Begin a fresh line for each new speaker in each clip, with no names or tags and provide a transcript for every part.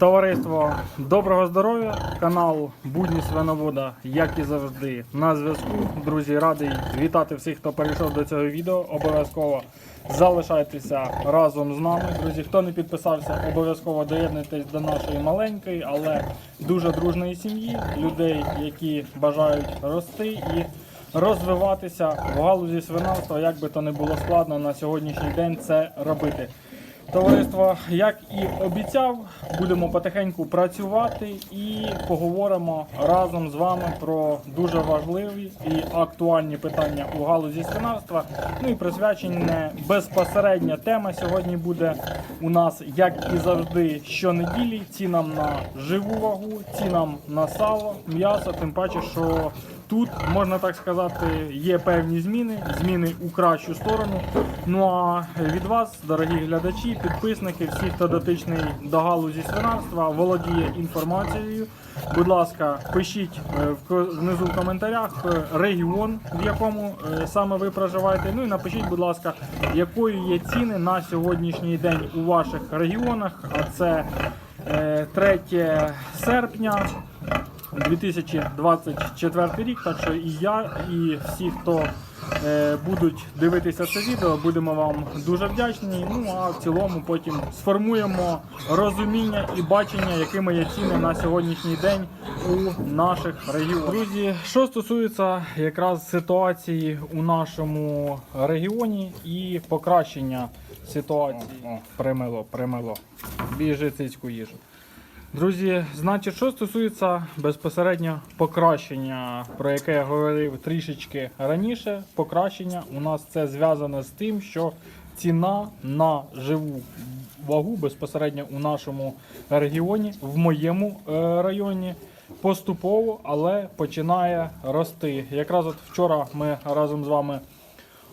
Товариство доброго здоров'я, канал Будні Свиновода, як і завжди, на зв'язку. Друзі, радий вітати всіх, хто перейшов до цього відео. Обов'язково залишайтеся разом з нами. Друзі, хто не підписався, обов'язково доєднуйтесь до нашої маленької, але дуже дружної сім'ї, людей, які бажають рости і розвиватися в галузі свинарства, як би то не було складно на сьогоднішній день це робити. Товариство, як і обіцяв, будемо потихеньку працювати і поговоримо разом з вами про дуже важливі і актуальні питання у галузі свинарства. Ну і присвячене безпосередня тема сьогодні буде у нас, як і завжди, щонеділі цінам на живу вагу, цінам на сало, м'ясо, тим паче, що Тут можна так сказати, є певні зміни, зміни у кращу сторону. Ну а від вас, дорогі глядачі, підписники, всі, хто дотичний до галузі свинарства, володіє інформацією. Будь ласка, пишіть е, внизу в коментарях е, регіон, в якому е, саме ви проживаєте. Ну і напишіть, будь ласка, якою є ціни на сьогоднішній день у ваших регіонах. А це е, 3 серпня. 2024 рік, так що і я, і всі, хто е, будуть дивитися це відео, будемо вам дуже вдячні. Ну а в цілому потім сформуємо розуміння і бачення, якими є ціни на сьогоднішній день у наших регіонах. Друзі, що стосується якраз ситуації у нашому регіоні і покращення ситуації. Примило, примило. Біжи цицьку їжу. Друзі, значить, що стосується безпосередньо покращення, про яке я говорив трішечки раніше, покращення у нас це зв'язане з тим, що ціна на живу вагу безпосередньо у нашому регіоні, в моєму е, районі, поступово, але починає рости. Якраз от вчора ми разом з вами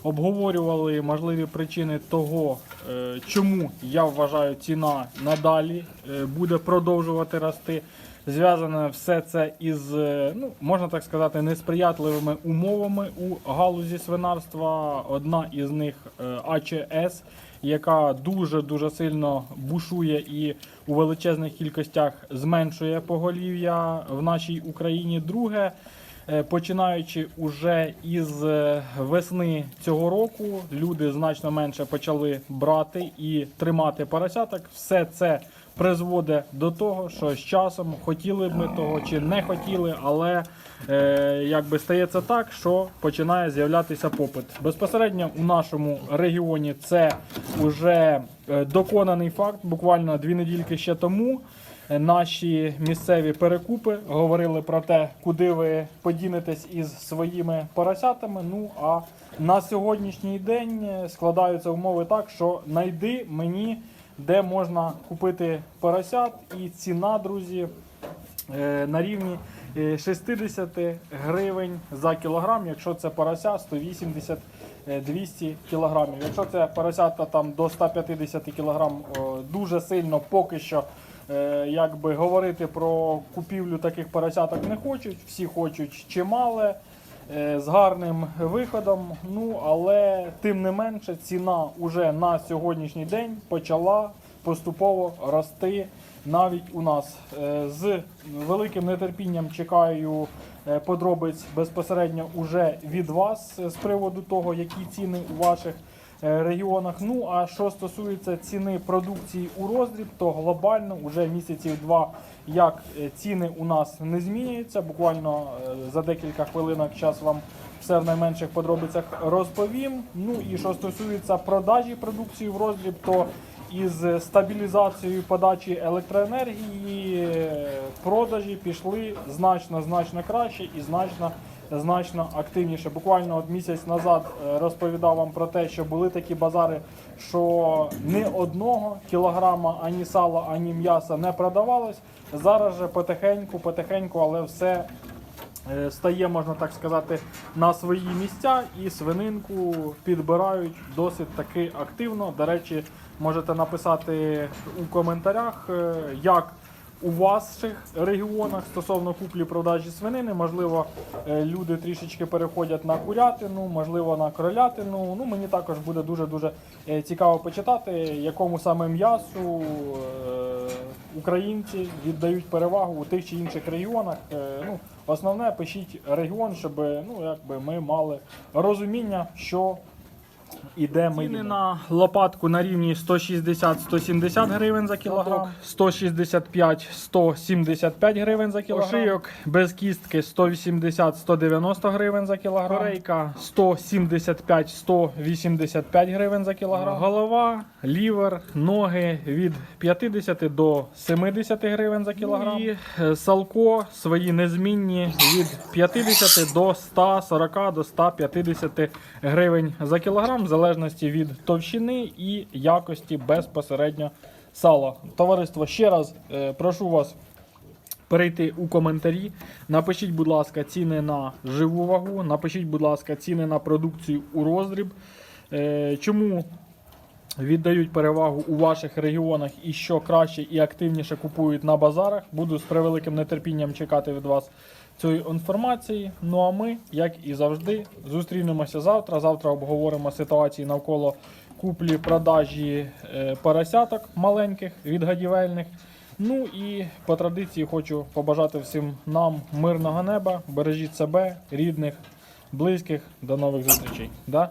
обговорювали можливі причини того, е, чому я вважаю, ціна надалі е, буде продовжувати рости. Зв'язане все це із, е, ну можна так сказати, несприятливими умовами у галузі свинарства. Одна із них АЧС, яка дуже дуже сильно бушує і у величезних кількостях зменшує поголів'я в нашій Україні. Друге. Е, Починаючи уже із е, весни цього року, люди значно менше почали брати і тримати поросяток. Все це призводить до того, що з часом хотіли б ми того чи не хотіли, але е, якби стається так, що починає з'являтися попит. Безпосередньо у нашому регіоні це вже е, доконаний факт. Буквально дві недільки ще тому. Е, Наші місцеві перекупи говорили про те, куди ви подінетесь із своїми поросятами. Ну а на сьогоднішній день е, складаються умови так, що найди мені, де можна купити поросят, і ціна, друзі, е, на рівні е, 60 гривень за кілограм, якщо це порося 180 е, 200 кілограмів. Якщо це поросята там до 150 кілограм, дуже сильно поки що е, якби говорити про купівлю таких поросяток не хочуть. Всі хочуть чимале. Е, З гарним виходом, ну але тим не менше ціна уже на сьогоднішній день почала поступово рости навіть у нас. Е, З великим нетерпінням чекаю е, подробиць безпосередньо уже від вас з приводу того, які ціни у ваших регіонах. Ну а що стосується ціни продукції у роздріб, то глобально вже місяців два як е, ціни у нас не змінюються. Буквально е, за декілька хвилинок час вам все в найменших подробицях розповім. Ну і що стосується продажі продукції в роздріб, то із стабілізацією подачі електроенергії е, продажі пішли значно значно краще і значно значно активніше. Буквально от місяць назад е, розповідав вам про те, що були такі базари, що ні одного кілограма ані сала, ані м'яса не продавалось. Зараз же потихеньку, потихеньку, але все е, стає, можна так сказати, на свої місця і свининку підбирають досить таки активно. До речі, можете написати у коментарях, е, як у ваших регіонах стосовно куплі-продажі свинини. Можливо, е, люди трішечки переходять на курятину, можливо, на кролятину. Ну, мені також буде дуже-дуже е, цікаво почитати, якому саме м'ясу е, українці віддають перевагу у тих чи інших регіонах. Ну, основне пишіть регіон, щоб ну, якби ми мали розуміння, що і де ми Ціни на лопатку на рівні 160-170 гривень за кілограм, 165-175 гривень за кілограм. Шийок без кістки 180-190 гривень за кілограм. Корейка 175-185 гривень за кілограм. Голова, лівер, ноги від 50 до 70 гривень за кілограм. І е, салко свої незмінні від 50 до 140 до 150 гривень за кілограм, залежності від товщини і якості безпосередньо сала. Товариство, ще раз е, прошу вас перейти у коментарі. Напишіть, будь ласка, ціни на живу вагу, напишіть, будь ласка, ціни на продукцію у роздріб. Е, Чому віддають перевагу у ваших регіонах і що краще і активніше купують на базарах. Буду з превеликим нетерпінням чекати від вас цієї інформації. Ну а ми, як і завжди, зустрінемося завтра. Завтра обговоримо ситуації навколо куплі-продажі е, поросяток маленьких відгадівельних. Ну і по традиції хочу побажати всім нам мирного неба. Бережіть себе, рідних, близьких. До нових зустрічей. Да?